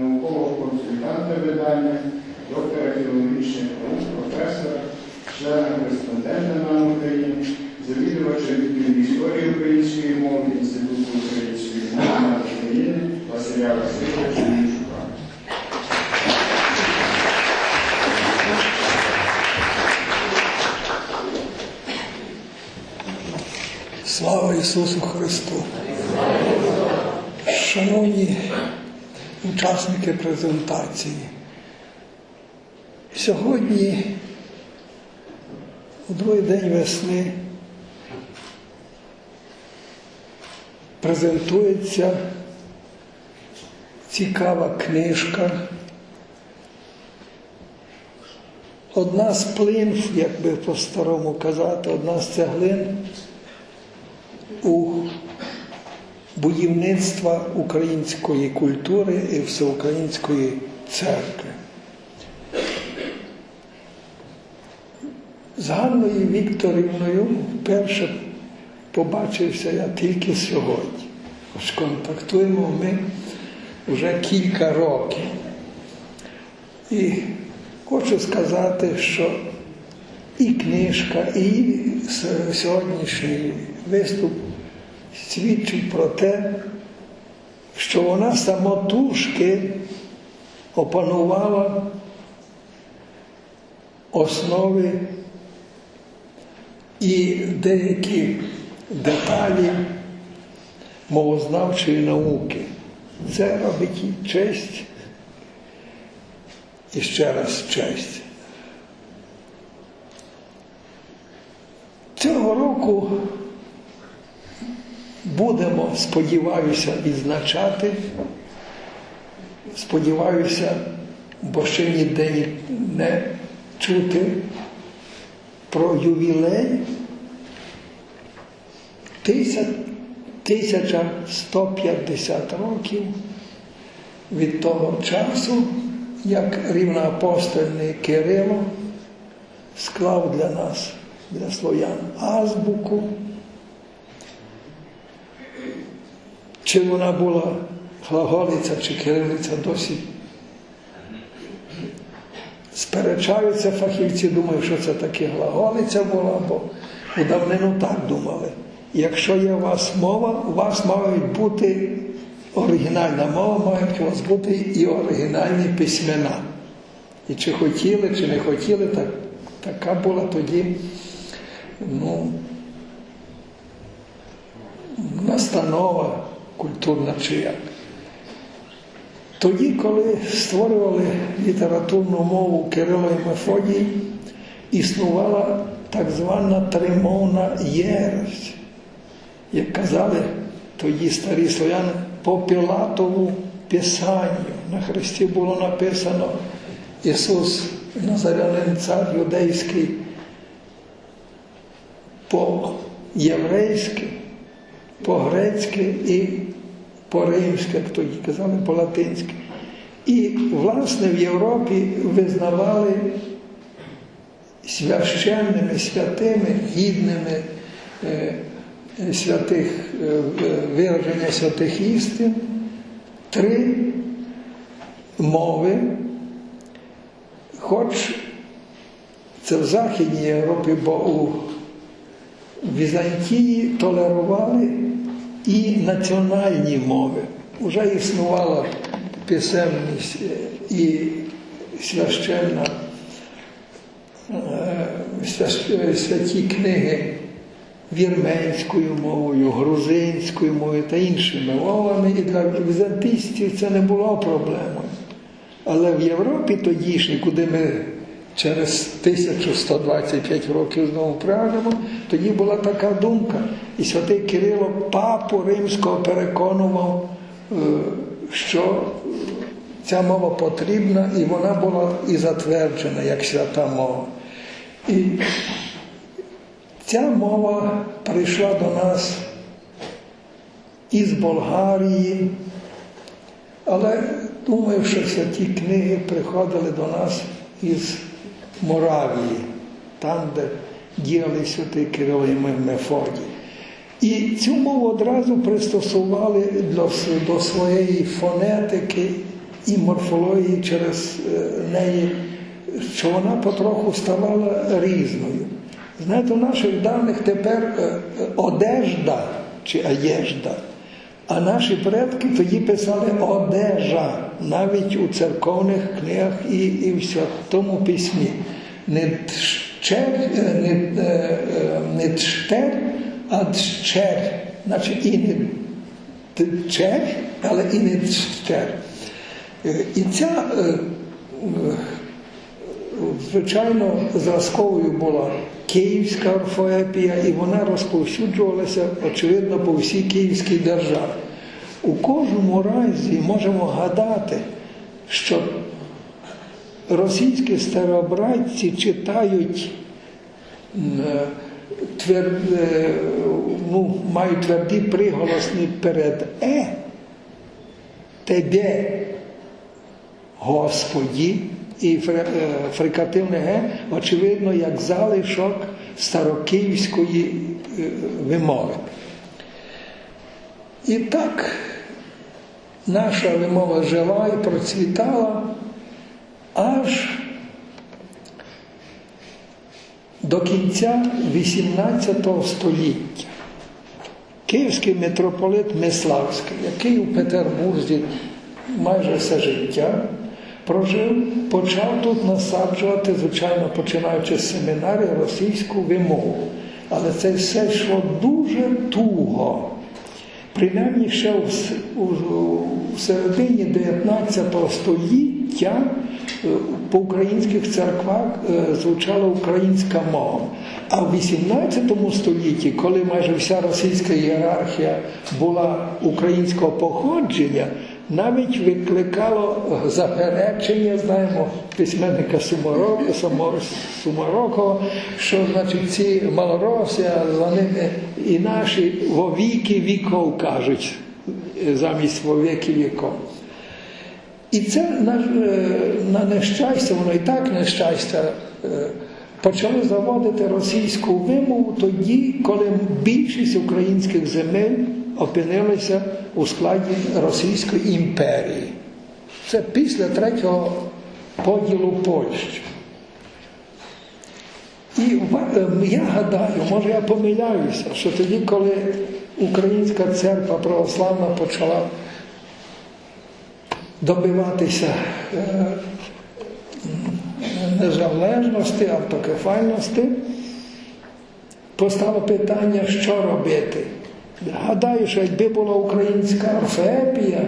науково-консультанта видання, доктора філологічних наук, професора, члена кореспондента на Україні, завідувача відділу історії української мови Інституту української мови на України Василя Васильовича Ющука. Слава Ісусу Христу! Шановні учасники презентації, сьогодні, у другий день весни, презентується цікава книжка. Одна з плинф, як би по-старому казати, одна з цеглин у будівництва української культури і всеукраїнської церкви. З Ганною Вікторівною вперше побачився я тільки сьогодні. Хоч контактуємо ми вже кілька років. І хочу сказати, що і книжка, і сьогоднішній виступ свідчить про те, що вона самотужки опанувала основи і деякі деталі мовознавчої науки. Це робить їй честь і ще раз честь. Цього року будемо, сподіваюся, відзначати. Сподіваюся, бо ще ніде не чути про ювілей. Тися- 1150 років від того часу, як рівноапостольний Кирило склав для нас, для слов'ян, азбуку. Чи вона була глаголиця чи кирилиця досі сперечаються фахівці, думають, що це таке глаголиця була, бо у давнину так думали. Якщо є у вас мова, у вас мають бути оригінальна мова, мають у вас бути і оригінальні письмена. І чи хотіли, чи не хотіли, так, така була тоді ну, настанова культурна чи як. Тоді, коли створювали літературну мову Кирило і Мефодій, існувала так звана тримовна єресь, як казали тоді старі слов'яни, по Пілатову Писанню. На Христі було написано Ісус Назарянин цар юдейський по-єврейськи, по-грецьки і по-римськи, як тоді казали, по-латинськи. І, власне, в Європі визнавали священними, святими, гідними святих вираження святих істин три мови, хоч це в Західній Європі, бо у Візантії толерували і національні мови. Уже існувала писемність е, і священна е, святі книги вірменською мовою, грузинською мовою та іншими мовами. І для візантійців це не було проблемою. Але в Європі тодішній, куди ми через 1125 років знову пряжемо, тоді була така думка. І святий Кирило папу римського переконував, е, що ця мова потрібна, і вона була і затверджена як свята мова. І ця мова прийшла до нас із Болгарії, але думаю, що святі книги приходили до нас із Моравії, там, де діяли святий Кирило і. І цю мову одразу пристосували до, до своєї фонетики і морфології через е, неї, що вона потроху ставала різною. Знаєте, у наших давних тепер е, е, одежда чи одежда, а наші предки тоді писали одежа навіть у церковних книгах і, і в Святому Письмі. Не тщер, е, не, е, е, не а тщер. Значить, і не тчер, але і не тщер. Е, І ця, звичайно, зразковою була київська орфоепія, і вона розповсюджувалася, очевидно, по всій Київській державі. У кожному разі можемо гадати, що російські старобратці читають е, твер, е, ну, мають тверді приголосні перед е, тебе, Господі, і е, фрикативне ге, очевидно, як залишок старокиївської вимови. І так наша вимова жила і процвітала аж до кінця XVIII століття. Київський митрополит Миславський, який у Петербурзі майже все життя прожив, почав тут насаджувати, звичайно, починаючи з семінарії, російську вимову. Але це все йшло дуже туго. Принаймні ще у середині 19 століття е, по українських церквах е, звучала українська мова. А в 18 столітті, коли майже вся російська ієрархія була українського походження, навіть викликало заперечення, знаємо, письменника Сумар- Сумарокова, що значить ці малороси, а за і наші во віки віков кажуть, замість во віки віков. І це на, на нещастя, воно і так нещастя, е, почали заводити російську вимову тоді, коли більшість українських земель опинилися у складі Російської імперії. Це після третього поділу Польщі. І е, я гадаю, може я помиляюся, що тоді, коли Українська церква православна почала добиватися е, незалежності, автокефальності, постало питання, що робити. Гадаю, що якби була українська орфеепія,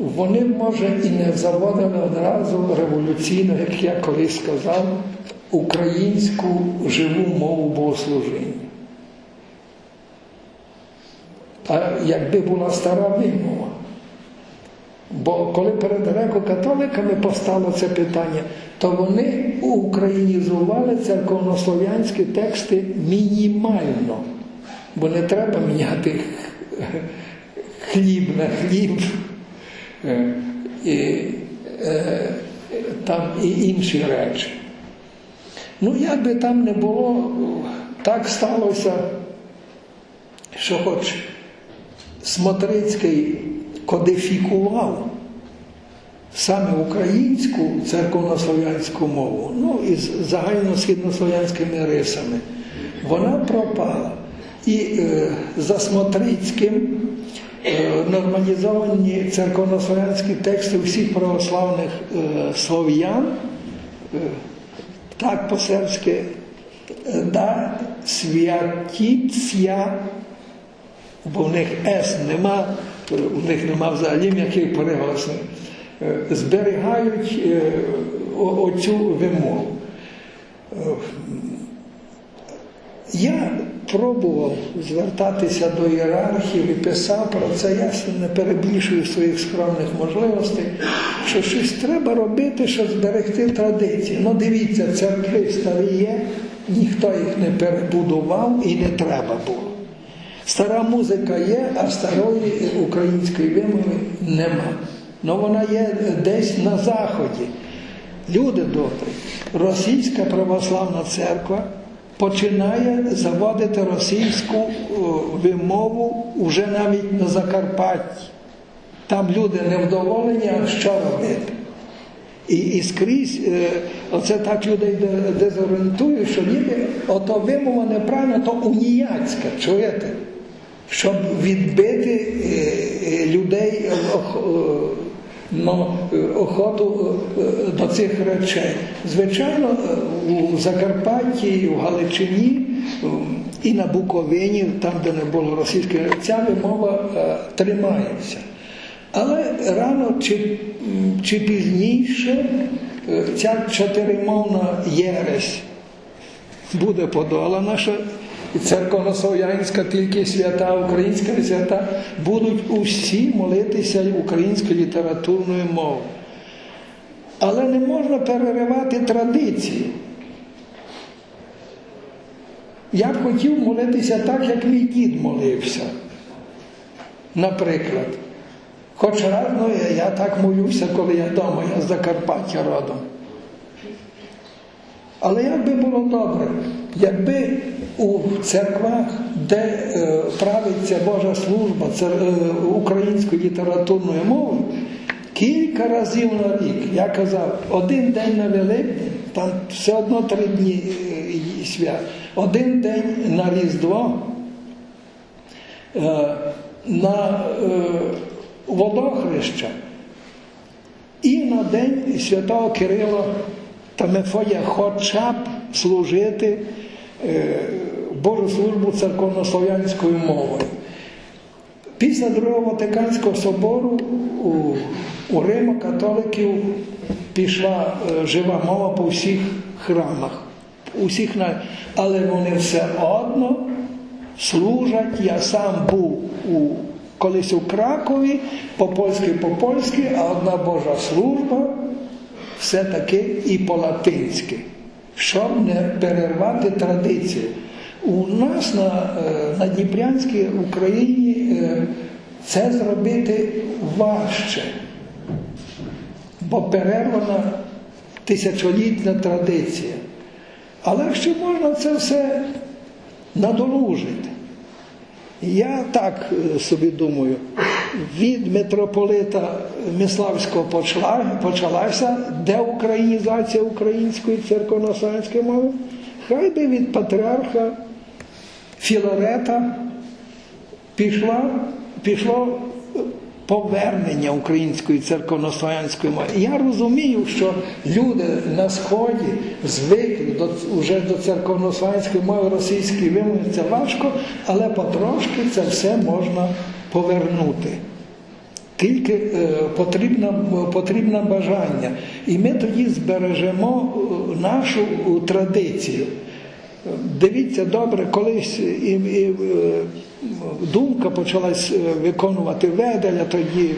вони може, і не заводили одразу революційно, як я колись сказав, українську живу мову богослужіння. А якби була стара вимова. Бо коли перед греко-католиками постало це питання, то вони українізували церковнослов'янські тексти мінімально, бо не треба міняти хліб на хліб е, і е, там і інші речі. Ну, як би там не було, так сталося, що хоч Смотрицький кодифікував саме українську церковнослов'янську мову, ну із загальносхіднослов'янськими рисами, вона пропала. І е, за Смотрицьким е, нормалізовані церковнослов'янські тексти всіх православних е, слов'ян, так по-сербськи, да святіця бо в них С нема, в них нема взагалі м'яких приголосних, е, зберігають оцю вимогу. Я пробував звертатися до ієрархів і писав про це, я не перебільшую своїх скромних можливостей, що щось треба робити, щоб зберегти традиції. Ну дивіться, церкви старі є, ніхто їх не перебудував і не треба було. Стара музика є, а старої української вимови нема. Ну вона є десь на заході. Люди добрі, російська православна церква починає заводити російську вимову вже навіть на Закарпатті. Там люди невдоволені, а що робити? І, і скрізь е, оце так людей де- дезорієнтує, що ніби ото вимова неправильно, то уніяцька, чуєте? Щоб відбити е, е, людей ох- е, охоту е, е, до цих речей. Звичайно, у Закарпатті, у Галичині і на Буковині, там, де не було російської, ця вимова тримається. Але рано чи, чи пізніше ця чотиримовна єресь буде подолана, і церковнослов'янська тільки свята, українська свята, будуть усі молитися українською літературною мовою. Але не можна переривати традиції. Я б хотів молитися так, як мій дід молився. Наприклад. Хоч раз, ну, я так молюся, коли я вдома, я з Закарпаття родом. Але як би було добре, якби у церквах, де е, правиться Божа служба е, українською літературною мовою, кілька разів на рік, я казав, один день на Великдень, там все одно три дні е, свят, один день на Різдво, на водохреща і на день святого Кирила та Мефодія хоча б служити Божу службу церковнослов'янською мовою. Після Другого Ватиканського собору у, у Риму католиків пішла е, жива мова по всіх храмах. Усіх, але вони все одно служать. Я сам був у, колись у Кракові, по-польськи, по-польськи, а одна Божа служба все-таки і по-латинськи, щоб не перервати традицію. У нас на, е, на Дніпрянській Україні е, це зробити важче, бо перервана тисячолітня традиція. Але ще можна це все надолужити. Я так е, собі думаю, від митрополита Миславського почала, почалася деукраїнізація української церковнослов'янської мови, хай би від патріарха Філарета пішла, пішло повернення української церковнослов'янської мови. Я розумію, що люди на Сході звикли до, вже до церковнослов'янської мови російської вимови, це важко, але потрошки це все можна повернути. Тільки е, потрібно, потрібно бажання. І ми тоді збережемо е, нашу е, традицію. Дивіться добре, колись і, і, е, думка почалась е, виконувати Веделя, тоді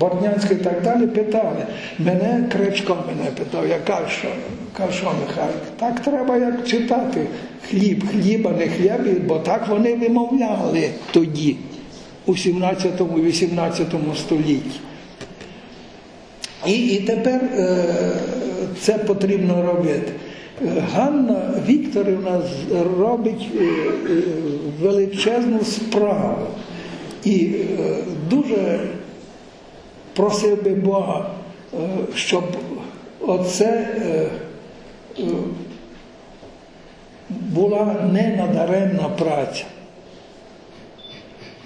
Борнянський і так далі, питали. Мене Кричко мене питав, я кажу, що, кажу, що Михайло, так треба як читати хліб, хліба, не хліб, бо так вони вимовляли тоді, у 17-18 столітті. І, і тепер е, це потрібно робити. Ганна Вікторівна робить е, е, величезну справу. І е, дуже просив би Бога, щоб оце була не надаремна праця.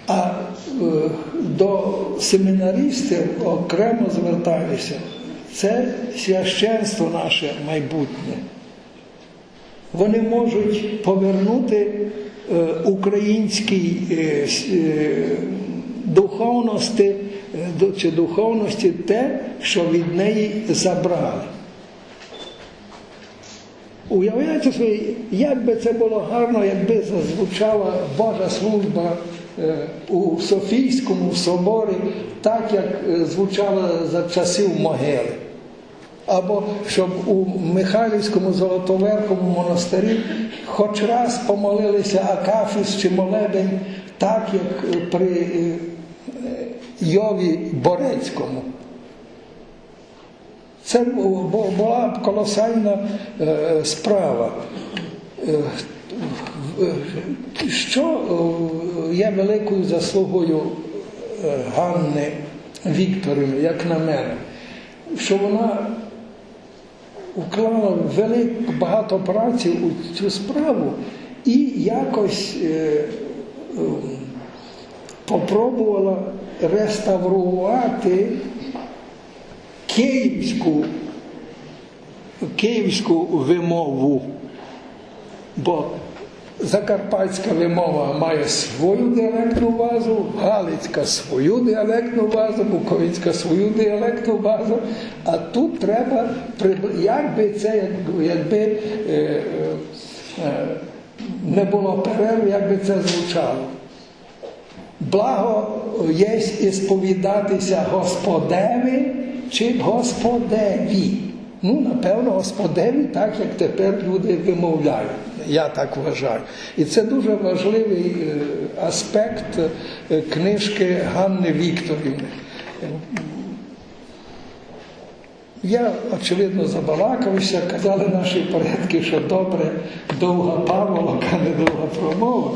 А до семінаристів окремо звертаюся. Це священство наше майбутнє. Вони можуть повернути е, українській е, е, духовності чи духовності те, що від неї забрали. Уявляєте собі, як би це було гарно, якби зазвучала Божа служба у Софійському соборі, так як звучала за часів могили. Або щоб у Михайлівському Золотоверхому монастирі хоч раз помолилися Акафіс чи молебень, так як при е, Йові Борецькому. Це бу- бу- була колосальна е, справа. Е, Що е, є великою заслугою Ганни Вікторівни, як на мене, що вона вклала велик, багато праці у цю справу і якось е, е, попробувала реставрувати київську, київську вимову. Бо закарпатська вимова має свою діалектну базу, галицька свою діалектну базу, буковинська свою діалектну базу. А тут треба, приб- як би це, якби е, не було перерв, як би це звучало. Благо є і сповідатися Господеві чи Господеві. Ну, напевно, Господеві, так як тепер люди вимовляють. Я так вважаю. І це дуже важливий е, аспект е, книжки Ганни Вікторівни. Я, очевидно, забалакався, казали наші предки, що добре довга памолок, а не довга промова.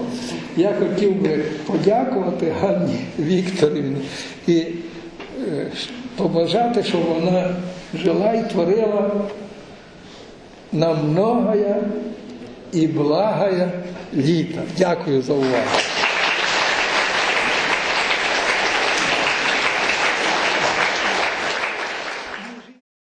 Я хотів би подякувати Ганні Вікторівні і е, побажати, щоб вона жила і творила нам многое і благає літа. Дякую за увагу.